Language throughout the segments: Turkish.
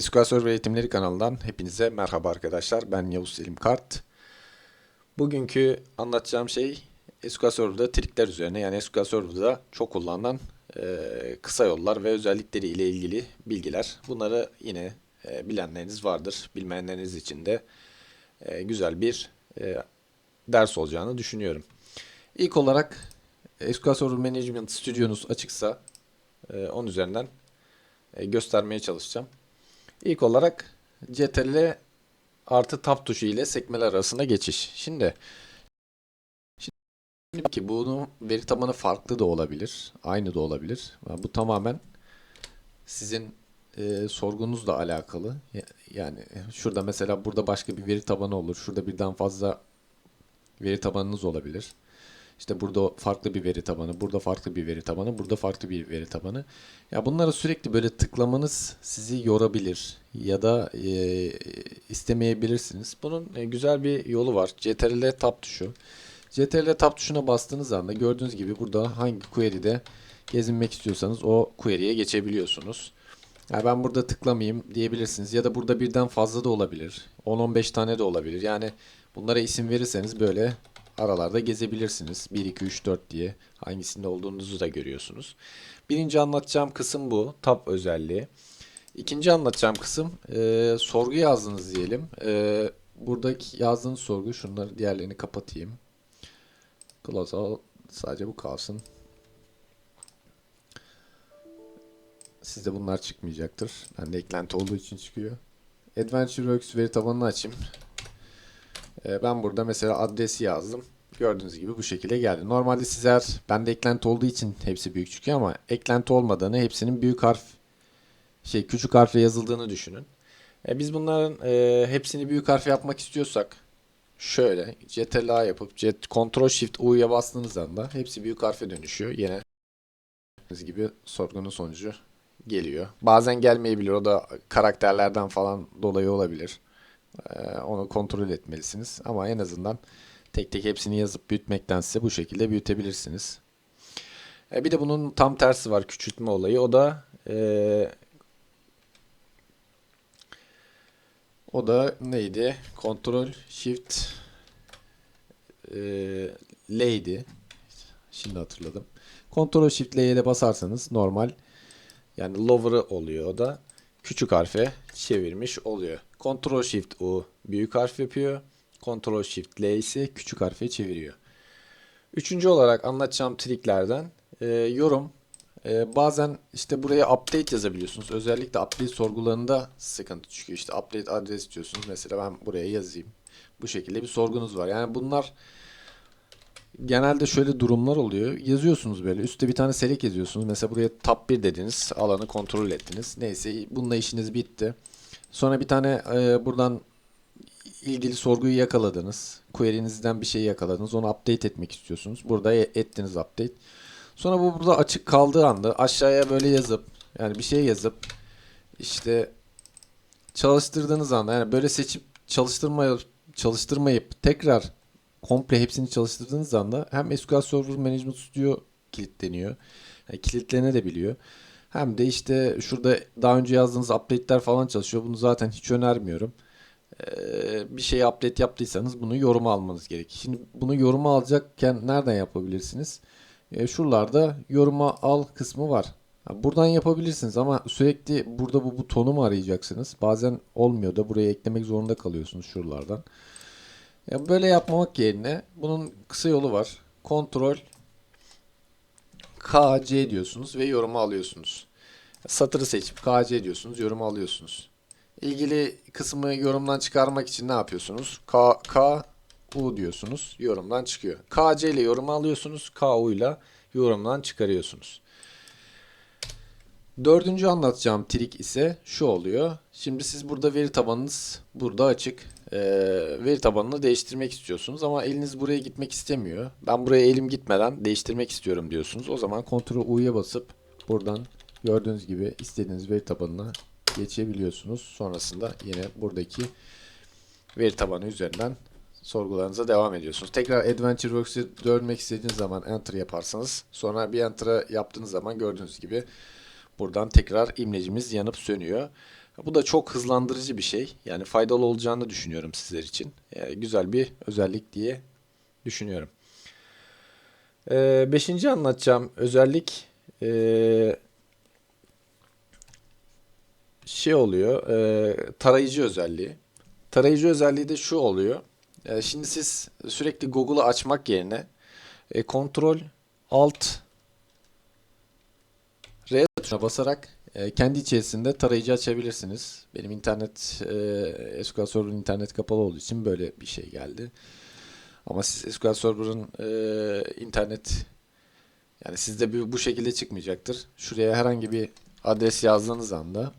SQL Server Eğitimleri kanalından hepinize merhaba arkadaşlar. Ben Yavuz Selim Kart. Bugünkü anlatacağım şey SQL Server'da trikler üzerine yani SQL Server'da çok kullanılan e, kısa yollar ve özellikleri ile ilgili bilgiler. Bunları yine e, bilenleriniz vardır. Bilmeyenleriniz için de e, güzel bir e, ders olacağını düşünüyorum. İlk olarak SQL Server Management Studio'nuz açıksa e, onun üzerinden e, göstermeye çalışacağım. İlk olarak CTRL artı tab tuşu ile sekmeler arasında geçiş. Şimdi Şimdi ki bunun veri tabanı farklı da olabilir, aynı da olabilir. Bu tamamen sizin e, sorgunuzla alakalı. Ya- Yani şurada mesela burada başka bir veri tabanı olur. Şurada birden fazla veri tabanınız olabilir. İşte burada farklı bir veri tabanı, burada farklı bir veri tabanı, burada farklı bir veri tabanı. Ya bunları sürekli böyle tıklamanız sizi yorabilir ya da e, istemeyebilirsiniz. Bunun e, güzel bir yolu var. CTRL Tab tuşu. CTRL Tab tuşuna bastığınız anda gördüğünüz gibi burada hangi query'de gezinmek istiyorsanız o query'ye geçebiliyorsunuz. Ya ben burada tıklamayayım diyebilirsiniz ya da burada birden fazla da olabilir. 10-15 tane de olabilir. Yani bunlara isim verirseniz böyle aralarda gezebilirsiniz. 1, 2, 3, 4 diye hangisinde olduğunuzu da görüyorsunuz. Birinci anlatacağım kısım bu. Tab özelliği. İkinci anlatacağım kısım e, sorgu yazdınız diyelim. E, buradaki yazdığınız sorgu şunları diğerlerini kapatayım. Close all. Sadece bu kalsın. Sizde bunlar çıkmayacaktır. Bende eklenti olduğu için çıkıyor. AdventureWorks veri tabanını açayım. Ee, ben burada mesela adresi yazdım. Gördüğünüz gibi bu şekilde geldi. Normalde sizler bende eklenti olduğu için hepsi büyük çıkıyor ama eklenti olmadığını hepsinin büyük harf şey küçük harfle yazıldığını düşünün. E, biz bunların e, hepsini büyük harf yapmak istiyorsak şöyle CTRL yapıp Ctrl Shift U'ya bastığınız anda hepsi büyük harfe dönüşüyor. Yine gördüğünüz gibi sorgunun sonucu geliyor. Bazen gelmeyebilir. O da karakterlerden falan dolayı olabilir. Ee, onu kontrol etmelisiniz. Ama en azından tek tek hepsini yazıp büyütmektense bu şekilde büyütebilirsiniz. Ee, bir de bunun tam tersi var küçültme olayı. O da ee, o da neydi? Kontrol Shift ee, L'ydi. Şimdi hatırladım. Ctrl Shift L'ye de basarsanız normal yani lower'ı oluyor o da küçük harfe çevirmiş oluyor. Ctrl Shift U büyük harf yapıyor. Ctrl Shift L ise küçük harfe çeviriyor. Üçüncü olarak anlatacağım triklerden e, yorum. E, bazen işte buraya update yazabiliyorsunuz. Özellikle update sorgularında sıkıntı çıkıyor. İşte update adres diyorsunuz. Mesela ben buraya yazayım. Bu şekilde bir sorgunuz var. Yani bunlar genelde şöyle durumlar oluyor. Yazıyorsunuz böyle. Üstte bir tane select yazıyorsunuz. Mesela buraya tab 1 dediniz. Alanı kontrol ettiniz. Neyse bununla işiniz bitti. Sonra bir tane e, buradan ilgili sorguyu yakaladınız. Query'nizden bir şey yakaladınız. Onu update etmek istiyorsunuz. Burada e- ettiniz update. Sonra bu burada açık kaldığı anda aşağıya böyle yazıp yani bir şey yazıp işte çalıştırdığınız anda yani böyle seçip çalıştırmayıp çalıştırmayıp tekrar komple hepsini çalıştırdığınız anda hem SQL Server Management Studio kilitleniyor. Yani kilitlenebiliyor. Hem de işte şurada daha önce yazdığınız update'ler falan çalışıyor. Bunu zaten hiç önermiyorum. Ee, bir şey update yaptıysanız bunu yoruma almanız gerekir. Şimdi bunu yoruma alacakken nereden yapabilirsiniz? Ee, şuralarda yoruma al kısmı var. Buradan yapabilirsiniz ama sürekli burada bu butonu mu arayacaksınız? Bazen olmuyor da buraya eklemek zorunda kalıyorsunuz şuralardan. Ya böyle yapmamak yerine bunun kısa yolu var. Kontrol KC diyorsunuz ve yorumu alıyorsunuz. Satırı seçip KC diyorsunuz, yorumu alıyorsunuz. İlgili kısmı yorumdan çıkarmak için ne yapıyorsunuz? K, K U diyorsunuz, yorumdan çıkıyor. KC ile yorumu alıyorsunuz, KU ile yorumdan çıkarıyorsunuz. Dördüncü anlatacağım trik ise şu oluyor. Şimdi siz burada veri tabanınız burada açık. Ee, veri tabanını değiştirmek istiyorsunuz ama eliniz buraya gitmek istemiyor. Ben buraya elim gitmeden değiştirmek istiyorum diyorsunuz. O zaman Ctrl U'ya basıp buradan gördüğünüz gibi istediğiniz veri tabanına geçebiliyorsunuz. Sonrasında yine buradaki veri tabanı üzerinden sorgularınıza devam ediyorsunuz. Tekrar AdventureWorks'e dönmek istediğiniz zaman Enter yaparsanız sonra bir Enter'a yaptığınız zaman gördüğünüz gibi buradan tekrar imlecimiz yanıp sönüyor. Bu da çok hızlandırıcı bir şey. Yani faydalı olacağını düşünüyorum sizler için. Yani güzel bir özellik diye düşünüyorum. Ee, beşinci anlatacağım özellik ee, şey oluyor. ee, tarayıcı özelliği. Tarayıcı özelliği de şu oluyor. Ee, şimdi siz sürekli Google'ı açmak yerine e, Ctrl Alt R tuşuna basarak e, kendi içerisinde tarayıcı açabilirsiniz. Benim internet e, SQL Server'ın internet kapalı olduğu için böyle bir şey geldi. Ama siz SQL Server'ın e, internet yani sizde bir, bu şekilde çıkmayacaktır. Şuraya herhangi bir adres yazdığınız anda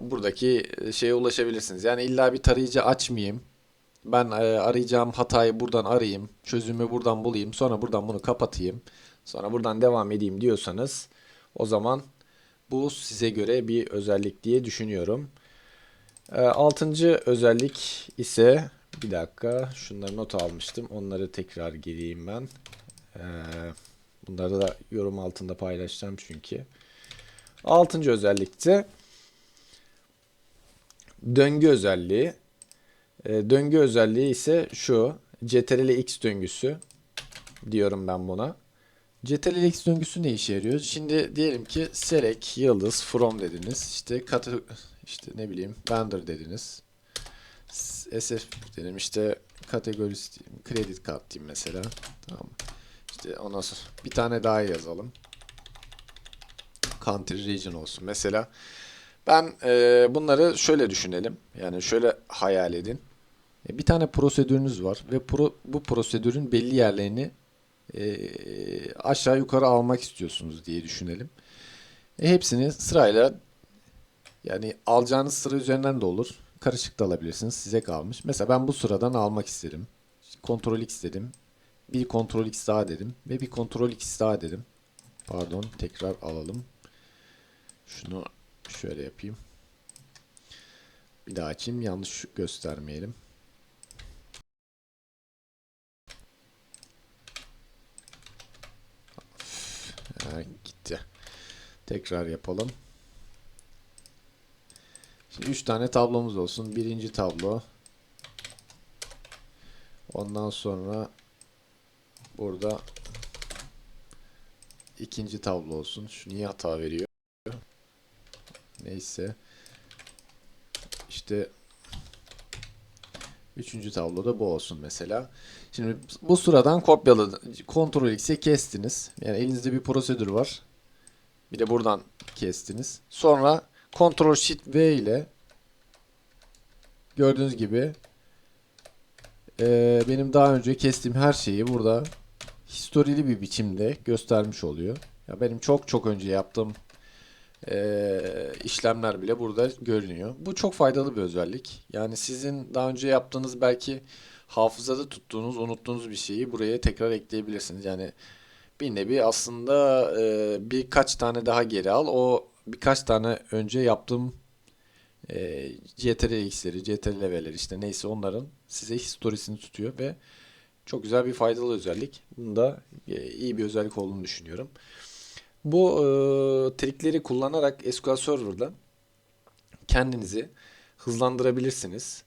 buradaki şeye ulaşabilirsiniz. Yani illa bir tarayıcı açmayayım. Ben e, arayacağım hatayı buradan arayayım. Çözümü buradan bulayım. Sonra buradan bunu kapatayım. Sonra buradan devam edeyim diyorsanız o zaman bu size göre bir özellik diye düşünüyorum. E, altıncı özellik ise bir dakika şunları not almıştım. Onları tekrar gireyim ben. E, bunları da yorum altında paylaşacağım çünkü. Altıncı özellikte döngü özelliği. E, döngü özelliği ise şu. Ctrl X döngüsü diyorum ben buna. Ctrl X döngüsü ne işe yarıyor? Şimdi diyelim ki select yıldız from dediniz. İşte katı işte ne bileyim vendor dediniz. SF dedim işte kategorisi diyeyim. Credit card diyeyim mesela. Tamam. İşte ondan sonra bir tane daha yazalım. Country region olsun. Mesela ben e, bunları şöyle düşünelim. Yani şöyle hayal edin. E, bir tane prosedürünüz var ve pro, bu prosedürün belli yerlerini e, aşağı yukarı almak istiyorsunuz diye düşünelim. E, hepsini sırayla yani alacağınız sıra üzerinden de olur. Karışık da alabilirsiniz. Size kalmış. Mesela ben bu sıradan almak istedim. Ctrl X dedim. Bir Ctrl X daha dedim. Ve bir Ctrl X daha dedim. Pardon. Tekrar alalım. Şunu şöyle yapayım. Bir daha açayım. Yanlış göstermeyelim. Tekrar yapalım. Şimdi 3 tane tablomuz olsun. Birinci tablo. Ondan sonra burada ikinci tablo olsun. Şu niye hata veriyor? Neyse. İşte üçüncü tabloda bu olsun mesela. Şimdi bu sıradan kopyaladı. Ctrl X'e kestiniz. Yani elinizde bir prosedür var. Bir de buradan kestiniz. Sonra Ctrl Shift V ile gördüğünüz gibi e, benim daha önce kestiğim her şeyi burada historili bir biçimde göstermiş oluyor. Ya benim çok çok önce yaptığım e, işlemler bile burada görünüyor. Bu çok faydalı bir özellik. Yani sizin daha önce yaptığınız belki hafızada tuttuğunuz, unuttuğunuz bir şeyi buraya tekrar ekleyebilirsiniz. Yani bir nevi aslında e, birkaç tane daha geri al. O birkaç tane önce yaptığım e, CTRL X'leri, CTRL L'leri işte neyse onların size historisini tutuyor ve çok güzel bir faydalı özellik. Bunun da e, iyi bir özellik olduğunu düşünüyorum. Bu e, trikleri kullanarak SQL Server'da kendinizi hızlandırabilirsiniz.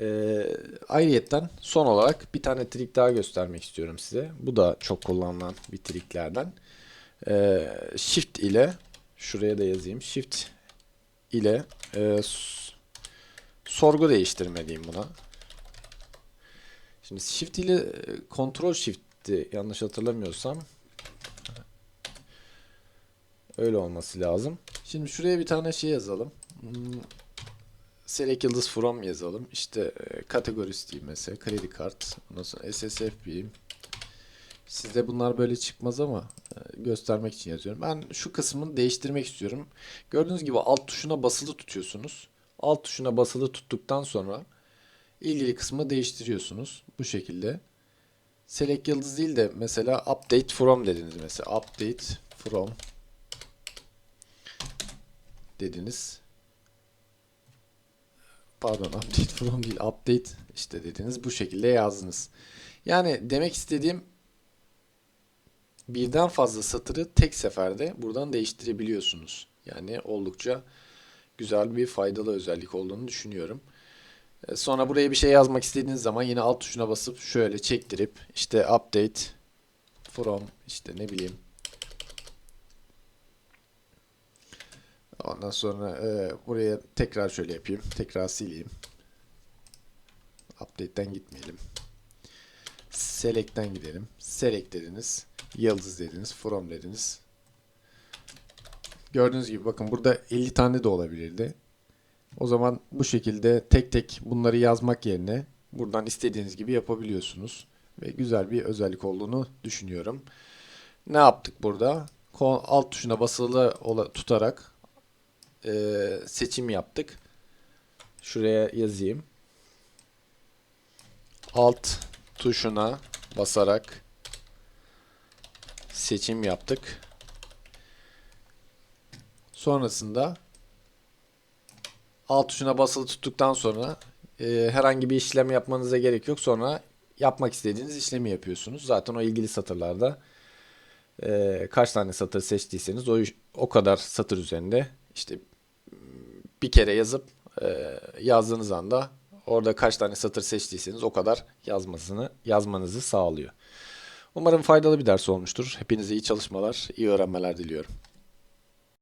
E, ayrıyetten son olarak bir tane trik daha göstermek istiyorum size. Bu da çok kullanılan bir triklerden. E, shift ile şuraya da yazayım. Shift ile e, sorgu değiştirme diyeyim buna. Şimdi Shift ile e, Ctrl Shift'ti yanlış hatırlamıyorsam. Öyle olması lazım. Şimdi şuraya bir tane şey yazalım. Select yıldız from yazalım. İşte e, kategorisi diyeyim mesela. Kredi kart. Ondan sonra SSF. Sizde bunlar böyle çıkmaz ama e, göstermek için yazıyorum. Ben şu kısmını değiştirmek istiyorum. Gördüğünüz gibi alt tuşuna basılı tutuyorsunuz. Alt tuşuna basılı tuttuktan sonra ilgili kısmı değiştiriyorsunuz. Bu şekilde. Select yıldız değil de mesela update from dediniz mesela. Update from dediniz. Pardon update from değil update işte dediniz. Bu şekilde yazdınız. Yani demek istediğim birden fazla satırı tek seferde buradan değiştirebiliyorsunuz. Yani oldukça güzel bir faydalı özellik olduğunu düşünüyorum. E, Sonra buraya bir şey yazmak istediğiniz zaman yine alt tuşuna basıp şöyle çektirip işte update from işte ne bileyim Ondan sonra e, buraya tekrar şöyle yapayım. Tekrar sileyim. Update'ten gitmeyelim. Select'ten gidelim. Select dediniz. Yıldız dediniz. From dediniz. Gördüğünüz gibi bakın burada 50 tane de olabilirdi. O zaman bu şekilde tek tek bunları yazmak yerine buradan istediğiniz gibi yapabiliyorsunuz. Ve güzel bir özellik olduğunu düşünüyorum. Ne yaptık burada? Alt tuşuna basılı tutarak e, seçim yaptık. Şuraya yazayım. Alt tuşuna basarak seçim yaptık. Sonrasında alt tuşuna basılı tuttuktan sonra e, herhangi bir işlem yapmanıza gerek yok. Sonra yapmak istediğiniz işlemi yapıyorsunuz. Zaten o ilgili satırlarda e, kaç tane satır seçtiyseniz o o kadar satır üzerinde işte bir kere yazıp e, yazdığınız anda orada kaç tane satır seçtiyseniz o kadar yazmasını yazmanızı sağlıyor. Umarım faydalı bir ders olmuştur. Hepinize iyi çalışmalar, iyi öğrenmeler diliyorum.